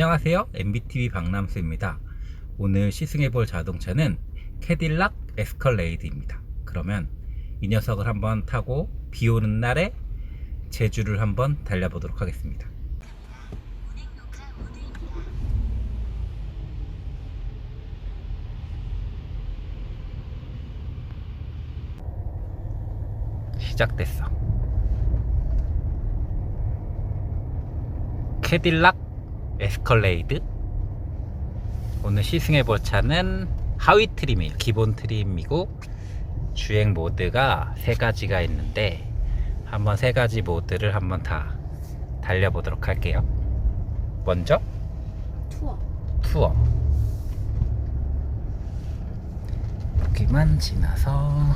안녕하세요. MBTV 박남수입니다. 오늘 시승해 볼 자동차는 캐딜락 에스컬레이드입니다. 그러면 이 녀석을 한번 타고 비 오는 날에 제주를 한번 달려보도록 하겠습니다. 시작됐어. 캐딜락 에스컬레이드. 오늘 시승해 볼 차는 하위 트림이에요. 기본 트림이고 주행 모드가 세 가지가 있는데 한번 세 가지 모드를 한번 다 달려보도록 할게요. 먼저 투어. 투어. 여기만 지나서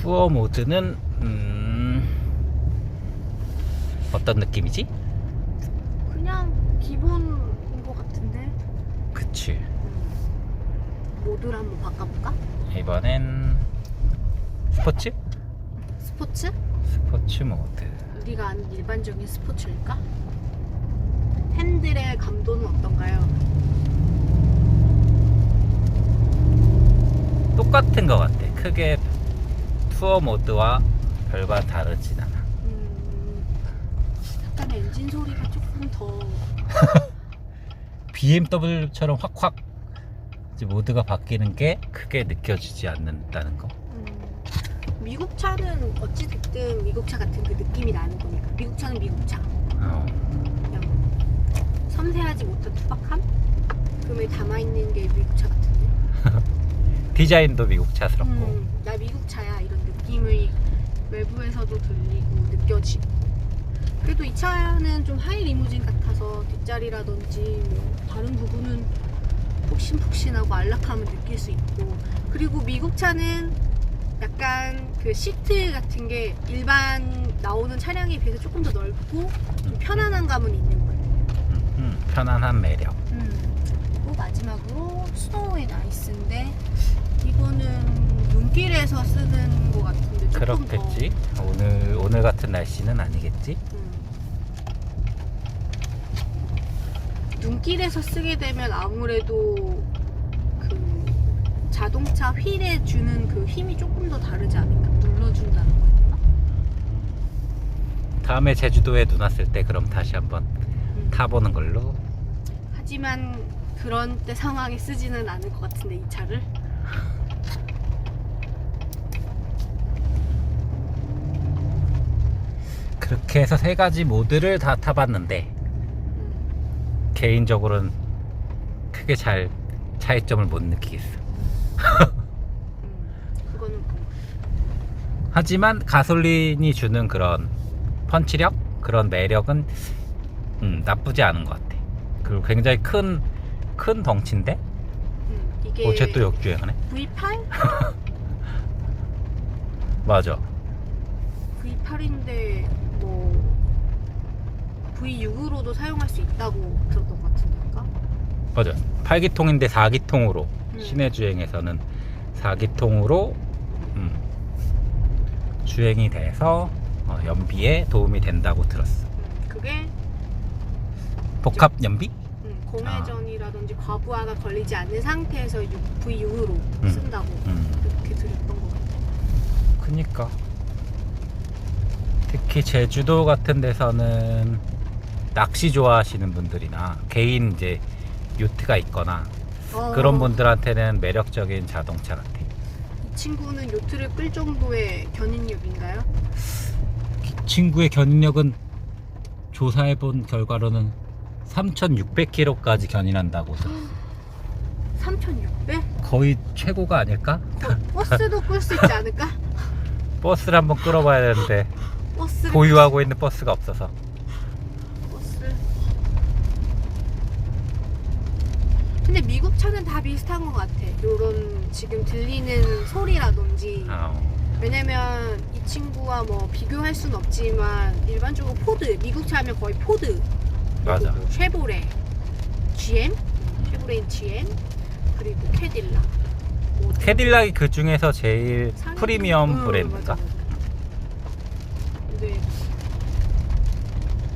투어 모드는 음, 어떤 느낌이지? 그냥 기본인 것 같은데. 그치 음. 모드를 한번 바꿔볼까? 이번엔 스포츠? 스포츠? 스포츠 모드 우리가 아는 일반적인 스포츠일까? 핸들의 감도는 어떤가요? 똑같은 것 같아 크게 투어 모드와 별반 다르진 않아. 음, 약간 엔진 소리가 조금 더. BMW처럼 확확 이제 모드가 바뀌는 게 크게 느껴지지 않는다는 거? 음, 미국 차는 어찌 됐든 미국 차 같은 그 느낌이 나는 거니까. 미국 차는 미국 차. 어, 그냥 섬세하지 못한 투박함? 그음에 담아 있는 게 미국 차 같은데? 디자인도 미국 차스럽고. 음, 나 미국 차야 이런 느낌을 외부에서도 들리고 느껴지고 그래도 이 차는 좀 하이 리무진 같아서 뒷자리라든지 뭐 다른 부분은 폭신폭신하고 안락함을 느낄 수 있고. 그리고 미국 차는 약간 그 시트 같은 게 일반 나오는 차량에 비해서 조금 더 넓고 좀 편안한 감은 있는 거예요. 음, 음, 편안한 매력. 음. 그리고 마지막으로 스노우 앤 아이스인데 이거는 눈길에서 쓰는 것 같은데 조금 그렇겠지 오늘 오늘 같은 날씨는 아니겠지 더, 음. 눈길에서 쓰게 되면 아무래도 그 자동차 휠에 주는 그 힘이 조금 더 다르지 않을까 눌러준다는 거야 되나? 다음에 제주도에 눈 왔을 때 그럼 다시 한번 음. 타보는 걸로 하지만 그런 때 상황에 쓰지는 않을 것 같은데 이 차를 그렇게 해서 세 가지 모드를 다 타봤는데 음. 개인적으로는 크게 잘 차이점을 못 느끼겠어. 음. 그거는 뭐 하지만 가솔린이 주는 그런 펀치력, 그런 매력은 음, 나쁘지 않은 것 같아. 그리고 굉장히 큰, 큰 덩치인데? 음. 이게 어, 쟤또 역주행하네? V8? 맞아. V8인데 뭐 V6으로도 사용할 수 있다고 들었던 것 같은데가? 맞아. 8기통인데 4기통으로, 음. 시내 주행에서는 4기통으로, 음, 주행이 돼서 어, 연비에 도움이 된다고 들었어. 음, 그게 복합 연비? 음, 공회전이라든지 과부하가 걸리지 않는 상태에서 V6으로 음. 쓴다고 음. 그렇게 들었던 것 같아요. 그니까 특히 제주도 같은 데서는 낚시 좋아하시는 분들이나 개인 이제 요트가 있거나 어, 그런 분들한테는 매력적인 자동차 같아. 이 친구는 요트를 끌 정도의 견인력인가요? 이 친구의 견인력은 조사해 본 결과로는 3,600km까지 견인한다고. 3,600? 거의 최고가 아닐까? 버스도 끌 수 있지 않을까? 버스를 한번 끌어봐야 되는데 버스를 보유하고 있는 버스가 없어서. 버스. 근데 미국 차는 다 비슷한 것 같아. 요런 지금 들리는 소리라든지 어, 왜냐면 이 친구와 뭐 비교할 순 없지만 일반적으로 포드 미국 차면 거의 포드 맞아. 그리고 쉐보레 GM 쉐보레인 GM 그리고 캐딜락 뭐 캐딜락이 그 중에서 제일 상위- 프리미엄 응, 브랜드인가? 맞아, 맞아. 근데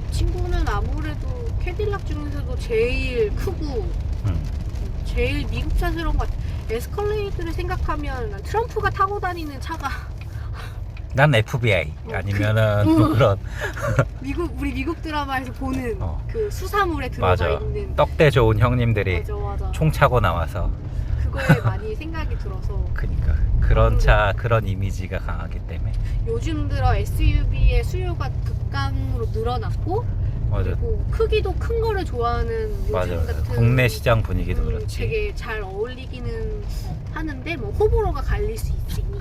이 친구는 아무래도 캐딜락 중에서도 제일 크고 응. 제일 미국 차스러운 것 같아. 에스컬레이드를 생각하면 난 트럼프가 타고 다니는 차가 난 FBI 어, 아니면은 그- 뭐 응. 그런 미국 우리 미국 드라마에서 보는 어. 그 수사물에 들어가 맞아. 있는 떡대 좋은 형님들이 맞아 맞아 총 차고 나와서 그거에 많이 생각이 들어서 그니까. 그런 차 그런 이미지가 강하기 때문에. 요즘 들어 SUV의 수요가 극강으로 늘어났고 맞아. 그리고 크기도 큰 거를 좋아하는 요즘 맞아. 같은 국내 시장 분위기도 음, 그렇지. 되게 잘 어울리기는 하는데 뭐 호불호가 갈릴 수 있으니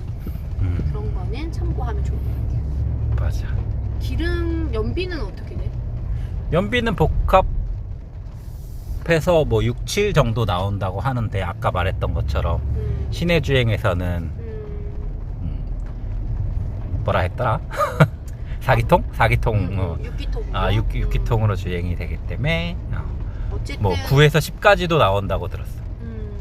음, 그런 거는 참고하면 좋을 것 같아요. 맞아. 기름 연비는 어떻게 돼? 연비는 복합 해서 뭐 6, 7 정도 나온다고 하는데 아까 말했던 것처럼 음, 시내 주행에서는 음, 음, 뭐라 했더라? 사기통? 사기통 음, 어. 음, 6기통. 아 6, 6기통으로 주행이 되기 때문에 어, 어쨌든 뭐 9에서 10까지도 나온다고 들었어 음,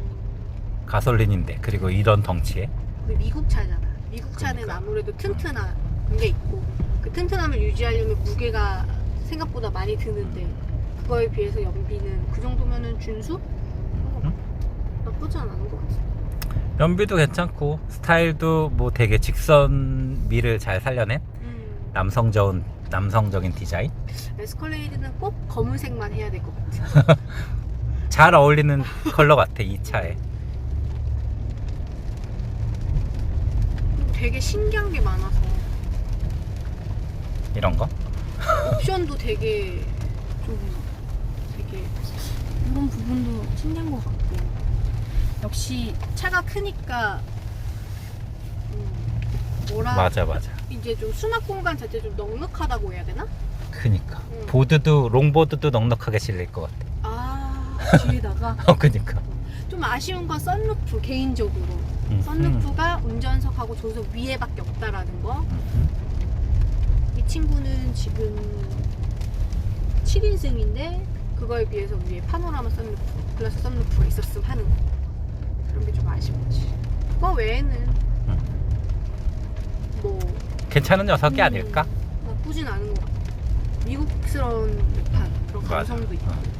가솔린인데 그리고 이런 덩치에 우리 미국 차잖아. 미국 차는 그러니까. 아무래도 튼튼한 게 있고 그 튼튼함을 유지하려면 무게가 생각보다 많이 드는데 그거에 비해서 연비는 그 정도면은 준수? 음? 나쁘지 않은 것 같아. 연비도 괜찮고 스타일도 뭐 되게 직선 미를 잘 살려낸 음, 남성적인 남성적인 디자인 에스컬레이드는 꼭 검은색만 해야 될 것 같아. 잘 어울리는 컬러 같아 이 차에 되게 신기한 게 많아서 이런 거 옵션도 되게 좀 신기한 것 같고. 역시 차가 크니까 음, 뭐라 맞아 맞아. 이제 좀 수납 공간 자체 좀 넉넉하다고 해야 되나? 그니까. 음. 보드도 롱보드도 넉넉하게 실릴 것 같아. 아 뒤에다가? 어 그니까. 좀 아쉬운 건 썬루프 개인적으로. 음, 썬루프가 운전석하고 조수석 위에밖에 없다라는 거. 음, 이 친구는 지금 7인승인데 그거에 비해서 위에 파노라마 썬루프, 글라스 썬루프가 있었으면 하는 거. 그런 게 좀 아쉬웠지. 그거 외에는 뭐 괜찮은 녀석이 음, 아닐까 나쁘진 않은 것 같아. 미국스러운 듯한 그런 맞아. 감성도 있고. 어.